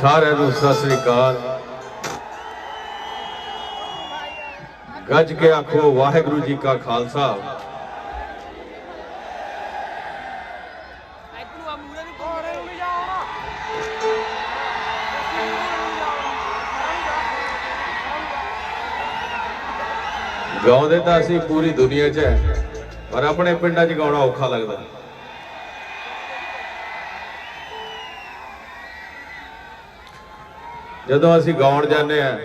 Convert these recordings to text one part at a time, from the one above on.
ਸਾਰਿਆਂ ਨੂੰ ਸਤਿ ਸ੍ਰੀ ਅਕਾਲ। ਗੱਜ ਕੇ ਆਖੋ, ਵਾਹਿਗੁਰੂ ਜੀ ਕਾ ਖਾਲਸਾ। ਗਾਉਂਦੇ ਤਾਂ ਅਸੀਂ ਪੂਰੀ ਦੁਨੀਆ 'ਚ ਹੈ, ਪਰ ਆਪਣੇ ਪਿੰਡਾਂ 'ਚ ਗਾਉਣਾ ਔਖਾ ਲੱਗਦਾ। ਜਦੋਂ ਅਸੀਂ ਗਾਉਣ ਜਾਂਦੇ ਆ,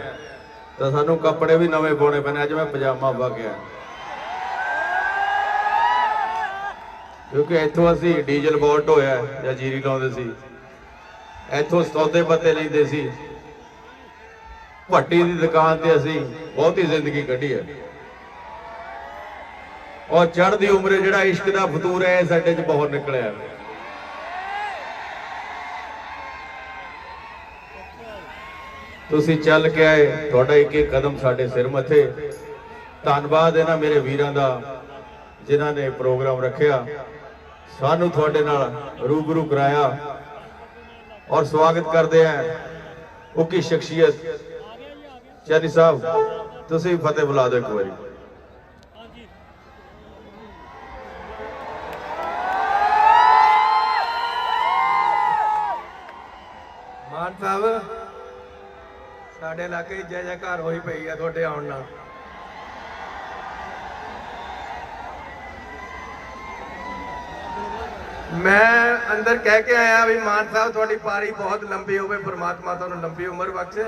ਤਾਂ ਸਾਨੂੰ ਕੱਪੜੇ ਵੀ ਨਵੇਂ ਪਾਉਣੇ ਪੈਣੇ ਅੱਜ ਮੈਂ ਪਜਾਮਾ ਪਾ ਕੇ ਆਇਆ। ਕਿਉਂਕਿ ਇੱਥੋਂ ਅਸੀਂ ਡੀਜ਼ਲ ਬੋਲਟ ਹੋਇਆ, ਜਾਂ ਜੀਰੀ ਲਾਉਂਦੇ ਸੀ। ਇੱਥੋਂ ਸੌਦੇ ਪੱਤੇ ਲੈਂਦੇ ਸੀ। ਭੱਟੀ ਦੀ ਦੁਕਾਨ ਤੇ ਅਸੀਂ ਬਹੁਤੀ ਜ਼ਿੰਦਗੀ ਕੱਢੀ ਹੈ ਔਰ ਚੜ੍ਹਦੀ ਉਮਰੇ ਜਿਹੜਾ ਇਸ਼ਕ ਦਾ ਫਤੂਰ ਹੈ, ਇਹ ਸਾਡੇ 'ਚ ਬਹੁਤ ਨਿਕਲਿਆ। ਤੁਸੀਂ ਚੱਲ ਕੇ ਆਏ, ਤੁਹਾਡਾ ਇੱਕ ਇੱਕ ਕਦਮ ਸਾਡੇ ਸਿਰ ਮੱਥੇ। ਧੰਨਵਾਦ ਇਹਨਾਂ ਮੇਰੇ ਵੀਰਾਂ ਦਾ, ਜਿਨ੍ਹਾਂ ਨੇ ਪ੍ਰੋਗਰਾਮ ਰੱਖਿਆ। ਸਾਨੂੰ ਤੁਹਾਡੇ ਨਾਲ ਰੂਬਰੂ ਕਰਾਇਆ ਔਰ ਸਵਾਗਤ ਕਰਦੇ ਆ ਉੱਕੀ ਸ਼ਖਸੀਅਤ। ਚੈਨੀ ਸਾਹਿਬ, ਤੁਸੀਂ ਫਤਿਹ ਬੁਲਾ ਦਿਓ ਇੱਕ ਵਾਰੀ। ਮਾਨ ਸਾਹਿਬ ਸਾਡੇ ਇਲਾਕੇ 'ਚ ਜੈ ਜੈਕਾਰ ਹੋਈ ਪਈ ਆ ਤੁਹਾਡੇ ਆਉਣ ਨਾਲ। ਮੈਂ ਅੰਦਰ ਕਹਿ ਕੇ ਆਇਆ ਵੀ ਮਾਨ ਸਾਹਿਬ, ਤੁਹਾਡੀ ਪਾਰੀ ਬਹੁਤ ਲੰਬੀ ਹੋਵੇ, ਪ੍ਰਮਾਤਮਾ ਤੁਹਾਨੂੰ ਲੰਬੀ ਉਮਰ ਬਖਸ਼ੇ।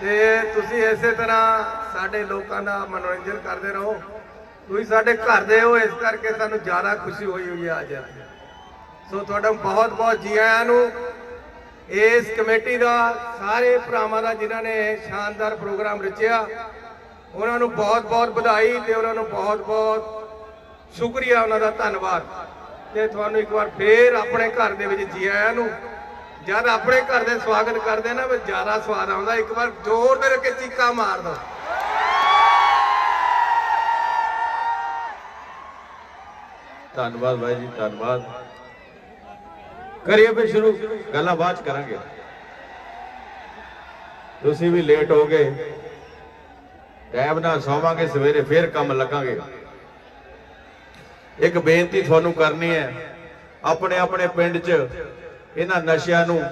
ਤੇ ਤੁਸੀਂ ਇਸੇ ਤਰ੍ਹਾਂ ਸਾਡੇ ਲੋਕਾਂ ਦਾ ਮਨੋਰੰਜਨ ਕਰਦੇ ਰਹੋ। ਤੁਸੀਂ ਸਾਡੇ ਘਰ ਦੇ ਹੋ, ਇਸ ਕਰਕੇ ਸਾਨੂੰ ਜ਼ਿਆਦਾ ਖੁਸ਼ੀ ਹੋਈ ਹੋਈ ਆ ਅੱਜ। ਸੋ ਤੁਹਾਡਾ ਬਹੁਤ ਬਹੁਤ ਜੀ ਆਇਆਂ ਨੂੰ ਇਸ ਕਮੇਟੀ ਦਾ, ਸਾਰੇ ਭਰਾਵਾਂ ਦਾ ਜਿਨ੍ਹਾਂ ਨੇ ਸ਼ਾਨਦਾਰ ਪ੍ਰੋਗਰਾਮ ਰਚਿਆ, ਉਹਨਾਂ ਨੂੰ ਬਹੁਤ ਬਹੁਤ ਵਧਾਈ ਤੇ ਉਹਨਾਂ ਨੂੰ ਬਹੁਤ ਬਹੁਤ ਸ਼ੁਕਰੀਆ, ਉਹਨਾਂ ਦਾ ਧੰਨਵਾਦ। ਤੇ ਤੁਹਾਨੂੰ ਇੱਕ ਵਾਰ ਫੇਰ ਆਪਣੇ ਘਰ ਦੇ ਵਿੱਚ ਜੀ ਆਇਆਂ ਨੂੰ, ਜਦ ਆਪਣੇ ਘਰ ਦੇ ਸਵਾਗਤ ਕਰਦੇ ਨਾ, ਫਿਰ ਜ਼ਿਆਦਾ ਸਵਾਦ ਆਉਂਦਾ। ਇੱਕ ਵਾਰ ਜ਼ੋਰ ਦੇ ਕੇ ਚੀਕਾ ਮਾਰ ਦੋ। ਧੰਨਵਾਦ ਭਾਈ ਜੀ, ਧੰਨਵਾਦ। ਕਰੀਏ ਫਿਰ ਸ਼ੁਰੂ। ਗੱਲਾਂ ਬਾਅਦ ਚ ਕਰਾਂਗੇ। ਤੁਸੀਂ ਵੀ ਲੇਟ ਹੋ ਗਏ। ਟਾਈਮ ਨਾਲ ਸੌਵਾਂਗੇ, ਸਵੇਰੇ ਫੇਰ ਕੰਮ ਲੱਗਾਂਗੇ। ਇੱਕ ਬੇਨਤੀ ਤੁਹਾਨੂੰ ਕਰਨੀ ਹੈ, ਆਪਣੇ ਆਪਣੇ ਪਿੰਡ 'ਚ ਇਹਨਾਂ ਨਸ਼ਿਆਂ ਨੂੰ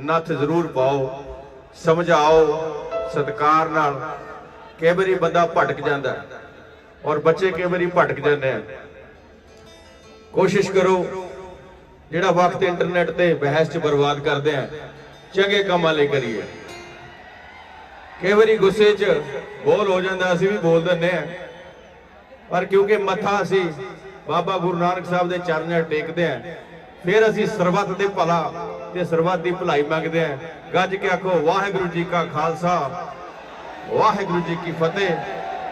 ਨੱਥ ਜ਼ਰੂਰ ਪਾਓ, ਸਮਝਾਓ, ਸਤਕਾਰ ਨਾਲ। ਕਈ ਵਾਰੀ ਬੰਦਾ ਭਟਕ ਜਾਂਦਾ ਔਰ ਬੱਚੇ ਕਈ ਵਾਰੀ ਭਟਕ ਜਾਂਦੇ ਆ ਕੋਸ਼ਿਸ਼ ਕਰੋ ਜਿਹੜਾ ਵਕਤ ਇੰਟਰਨੈਟ ਤੇ ਬਹਿਸ 'ਚ ਬਰਬਾਦ ਕਰਦੇ ਆ, ਚੰਗੇ ਕੰਮਾਂ ਲਈ ਕਰੀਏ। ਕਈ ਵਾਰੀ ਗੁੱਸੇ 'ਚ ਬੋਲ ਹੋ ਜਾਂਦਾ, ਅਸੀਂ ਵੀ ਬੋਲ ਦਿੰਨੇ ਆ। ਪਰ ਕਿਉਂਕਿ ਮੱਥਾ ਅਸੀਂ ਬਾਬਾ ਗੁਰੂ ਨਾਨਕ ਸਾਹਿਬ ਦੇ ਚਰਨਾਂ ਟੇਕਦੇ ਆ, ਫਿਰ ਅਸੀਂ ਸਰਬੱਤ ਦੇ ਭਲਾ ਤੇ ਸਰਬੱਤ ਦੀ ਭਲਾਈ ਮੰਗਦੇ ਆ। ਗੱਜ ਕੇ ਆਖੋ, ਵਾਹਿਗੁਰੂ ਜੀ ਕਾ ਖਾਲਸਾ, ਵਾਹਿਗੁਰੂ ਜੀ ਕੀ ਫਤਿਹ।